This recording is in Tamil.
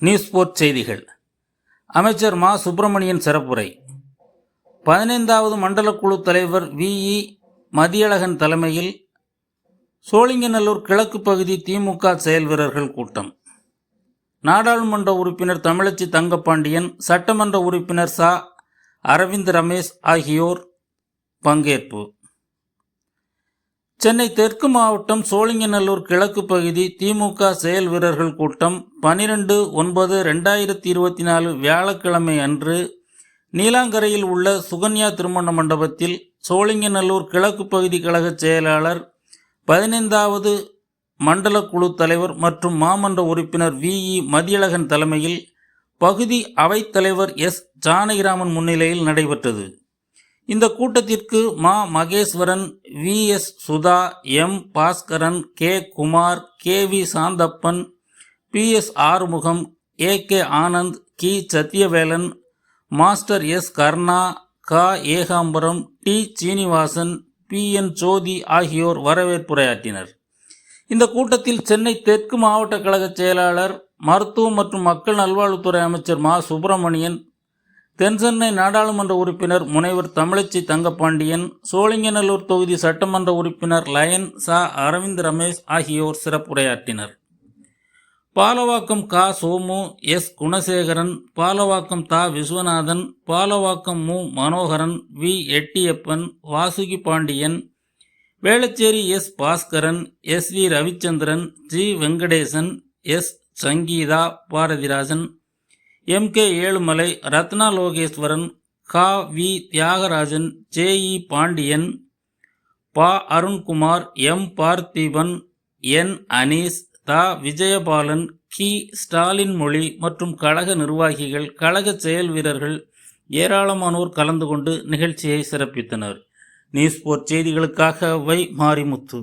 நியூஸ் போர்ட் செய்திகள். அமைச்சர் மா. சுப்பிரமணியன் சிறப்புரை. பதினைந்தாவது மண்டல குழு தலைவர் விஇ மதியழகன் தலைமையில் சோழிங்கநல்லூர் கிழக்கு பகுதி திமுக செயல் வீரர்கள் கூட்டம். நாடாளுமன்ற உறுப்பினர் தமிழச்சி தங்கப்பாண்டியன் சட்டமன்ற உறுப்பினர் சா. அரவிந்த் ரமேஷ் ஆகியோர் பங்கேற்பு. சென்னை தெற்கு மாவட்டம் சோழிங்கநல்லூர் கிழக்கு பகுதி திமுக செயல் வீரர்கள் கூட்டம் பனிரெண்டு ஒன்பது ரெண்டாயிரத்தி இருபத்தி நாலு வியாழக்கிழமை அன்று நீலாங்கரையில் உள்ள சுகன்யா திருமண மண்டபத்தில் சோழிங்கநல்லூர் கிழக்கு பகுதி கழக செயலாளர் பதினைந்தாவது மண்டல குழு தலைவர் மற்றும் மாமன்ற உறுப்பினர் விஇ மதியழகன் தலைமையில் பகுதி அவைத்தலைவர் எஸ் ஜானகிராமன் முன்னிலையில் நடைபெற்றது. இந்த கூட்டத்திற்கு மா Maheswaran V S Sudha M Baskaran K Kumar K V Santhappan P S Arumugam A K Anand Ki Sathyavelan master S Karna க Ekambaram D Srinivasan P N Jothi ஆகியோர் வரவேற்புரையாற்றினர். இந்த கூட்டத்தில் சென்னை தெற்கு மாவட்ட கழக செயலாளர் மருத்துவம் மற்றும் மக்கள் நல்வாழ்வுத்துறை அமைச்சர் மா சுப்பிரமணியன் தென்சென்னை நாடாளுமன்ற உறுப்பினர் முனைவர் தமிழச்சி தங்கப்பாண்டியன் சோழிங்கநல்லூர் தொகுதி சட்டமன்ற உறுப்பினர் லயன் சா அரவிந்த் ரமேஷ் ஆகியோர் சிறப்புரையாற்றினர். பாலவாக்கம் கா சோமு எஸ் குணசேகரன் பாலவாக்கம் தா விஸ்வநாதன் பாலவாக்கம் மு Manoharan V Ettiyappan Vasuki Pandian Velachery S Baskaran S V Ravichandran G Venkatesan S Sangeetha Bharathirajan M K Ezhumalai Ratna Lokeswaran கா. வி. தியாகராஜன் ஜே. இ. பாண்டியன் பா. அருண்குமார் எம். பார்த்திபன் என். அனீஸ் தா. விஜயபாலன் கி. ஸ்டாலின் மொழி மற்றும் கழக நிர்வாகிகள் கழக செயல் வீரர்கள் ஏராளமானோர் கலந்து கொண்டு நிகழ்ச்சியை சிறப்பித்தனர். நியூஸ்போர்ட் செய்திகளுக்காக வை. மாரிமுத்து.